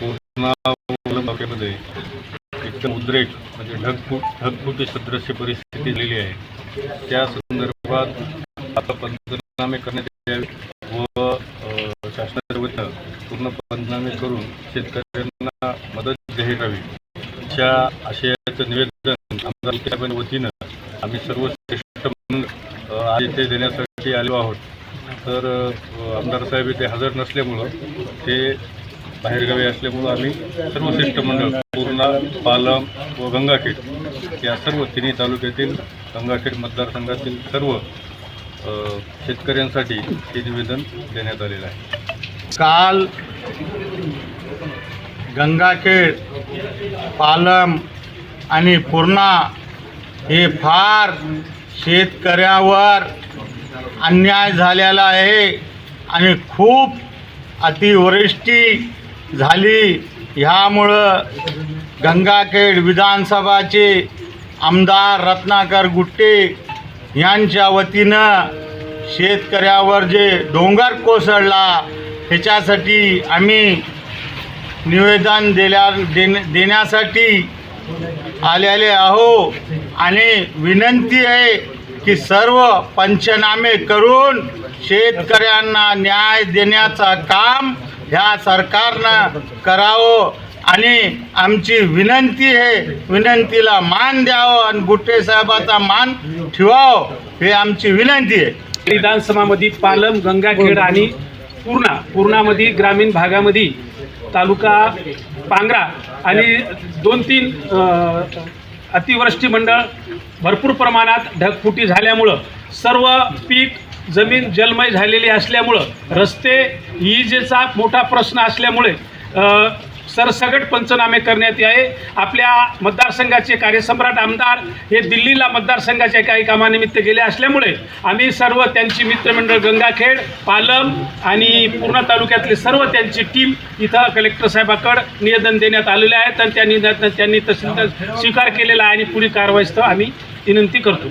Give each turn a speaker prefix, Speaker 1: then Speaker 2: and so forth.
Speaker 1: पूर्णा एकदम उद्रेक म्हणजे ढगफूट ढगफुटी सदृश्य परिस्थिती झालेली आहे. त्या संदर्भात आता पंचनामे करण्यात यावे व शासनाच्या वतीनं पूर्ण पंचनामे करून शेतकऱ्यांना मदत जाहीर करावी. अशा आशयाचं निवेदन आमदार वतीनं आम्ही सर्व श्रेष्ठ म्हणून आज इथे देण्यासाठी आलो आहोत. तर आमदार साहेब इथे हजर नसल्यामुळं ते बाहेरगावी असल्यामुळं आम्ही सर्व शिष्टमंडळ पूर्णा पालम व गंगाखेड या सर्व तिन्ही तालुक्यातील गंगाखेड मतदारसंघातील सर्व शेतकऱ्यांसाठी हे निवेदन देण्यात आलेलं आहे.
Speaker 2: काल गंगाखेड पालम आणि पूर्णा हे फार शेतकऱ्यावर अन्याय झालेला आहे आणि खूप अतिवृष्टी झाली. ह्यामुळं गंगाखेड विधानसभाचे आमदार रत्नाकर गुट्टे यांच्या वतीनं शेतकऱ्यावर जे डोंगर कोसळला ह्याच्यासाठी आम्ही निवेदन दिल्या देण्या देण्यासाठी आलेले आहो आणि विनंती आहे की सर्व पंचनामे करून शेतकऱ्यांना न्याय देण्याचं काम ह्या सरकारनं करावं आणि आमची विनंती आहे विनंतीला मान द्यावं आणि गुट्टे साहेबाचा मान ठेवावं हे आमची विनंती आहे.
Speaker 3: विधानसभामध्ये पालम गंगाखेड आणि पूर्णा पूर्णामध्ये ग्रामीण भागामध्ये तालुका पांगरा आणि दोन तीन अतिवृष्टी मंडळ भरपूर प्रमाणात ढगफुटी झाल्यामुळं सर्व पीक जमीन जलमय झालेली असल्यामुळं रस्ते ईजेचा मोठा प्रश्न असल्यामुळे सरसगट पंचनामे करण्यात यावे. आपल्या मतदारसंघाचे कार्यसम्राट आमदार हे दिल्लीला मतदारसंघाच्या काही कामानिमित्त गेले असल्यामुळे आम्ही सर्व त्यांची मित्रमंडळ गंगाखेड पालम आणि पूर्णा तालुक्यातले सर्व त्यांची टीम इथं कलेक्टर साहेबाकडं निवेदन देण्यात आलेले आहेत. आणि त्या निवेदन त्यांनी तहसीलदार स्वीकार केलेला आहे आणि पुढील कारवाईस्तव आम्ही विनंती करतो.